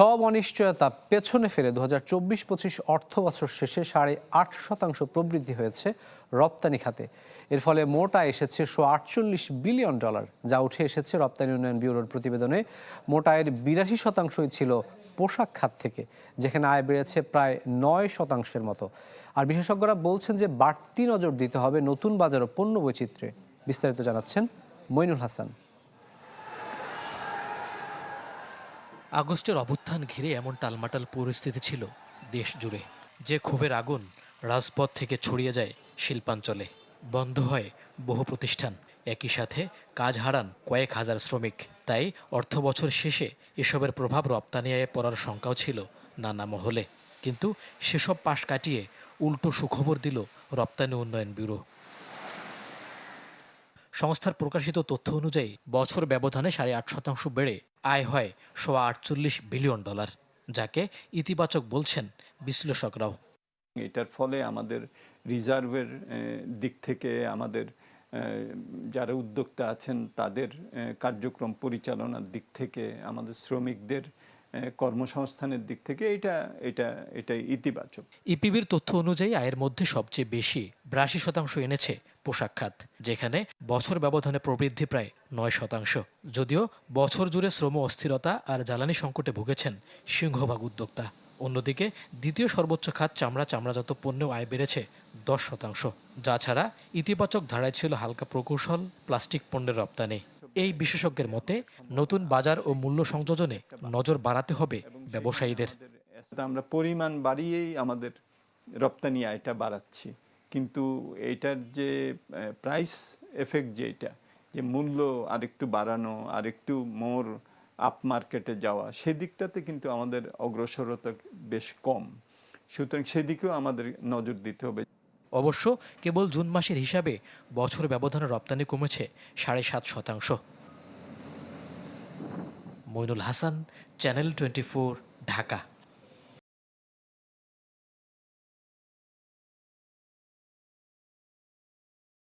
সব অনিশ্চয়তা পেছনে ফেলে দু হাজার চব্বিশ পঁচিশ অর্থ বছর শেষে সাড়ে আট শতাংশ প্রবৃদ্ধি হয়েছে রপ্তানি খাতে। এর ফলে মোটা এসেছে শো আটচল্লিশ বিলিয়ন ডলার, যা উঠে এসেছে রপ্তানি উন্নয়ন ব্যুরোর প্রতিবেদনে। মোটায়ের বিরাশি শতাংশই ছিল পোশাক খাত থেকে, যেখানে আয় বেড়েছে প্রায় নয় শতাংশের মতো। আর বিশেষজ্ঞরা বলছেন যে বাড়তি নজর দিতে হবে নতুন বাজার ও পণ্য বৈচিত্র্যে। বিস্তারিত জানাচ্ছেন মইনুল হাসান। আগস্টের অভ্যুত্থান ঘিরে এমন টালমাটাল পরিস্থিতি ছিল দেশ জুড়ে যে ক্ষোভের আগুন রাজপথ থেকে ছড়িয়ে যায় শিল্পাঞ্চলে। বন্ধ হয় বহু প্রতিষ্ঠান, একই সাথে কাজ হারান কয়েক হাজার শ্রমিক। তাই অর্থ বছর শেষে এসবের প্রভাব রপ্তানি আয়ে পড়ার শঙ্কাও ছিল নানা মহলে। কিন্তু সেসব পাশ কাটিয়ে উল্টো সুখবর দিল রপ্তানি উন্নয়ন ব্যুরো। সংস্থার প্রকাশিত তথ্য অনুযায়ী বছর ব্যবধানে সাড়ে আট শতাংশ বেড়ে আয় হয় সোয়া আটচল্লিশ বিলিয়ন ডলার, যাকে ইতিবাচক বলছেন বিশ্লেষকরাও। এটার ফলে আমাদের রিজার্ভের দিক থেকে আমাদের যারা উদ্যোক্তা আছেন তাদের কার্যক্রম পরিচালনার দিক থেকে আমাদের শ্রমিকদের কর্মসংস্থানের দিক থেকে এটা এটা এটা ইতিবাচক। ইপিবির তথ্য অনুযায়ী আয়ের মধ্যে সবচেয়ে বেশি বিরাশি শতাংশ এনেছে পোশাক খাত, যেখানে বছর ব্যবধানে প্রবৃদ্ধি প্রায় নয় শতাংশ। যদিও বছর জুড়ে শ্রম অস্থিরতা আর জ্বালানি সংকটে ভুগেছেন সিংহভাগ উদ্যোক্তা। অন্যদিকে দ্বিতীয় সর্বোচ্চ খাত চামড়া, চামড়াজাত পণ্যেও আয় বেড়েছে দশ শতাংশ। যা ছাড়া ইতিবাচক ধারায় ছিল হালকা প্রকৌশল, প্লাস্টিক পণ্যের রপ্তানি। এই বিশেষজ্ঞের মতে, নতুন বাজার ও মূল্য সংযোজনে নজর বাড়াতে হবে ব্যবসায়ীদের। আমরা পরিমাণ বাড়িয়েই আমাদের রপ্তানি আয়টা বাড়াচ্ছি। কিন্তু এটার যে প্রাইস এফেক্ট যেটা যে মূল্য আরেকটু বাড়ানো, আরেকটু মোর আপ মার্কেটে যাওয়া, সেদিকটাতে কিন্তু আমাদের অগ্রসরতা বেশ কম। সুতরাং সেদিকেও আমাদের নজর দিতে হবে। অবশ্য কেবল জুন মাসের হিসাবে বছর ব্যবধানে রপ্তানি কমেছে সাড়ে সাত শতাংশ। Moinul Hasan, channel twenty Dhaka.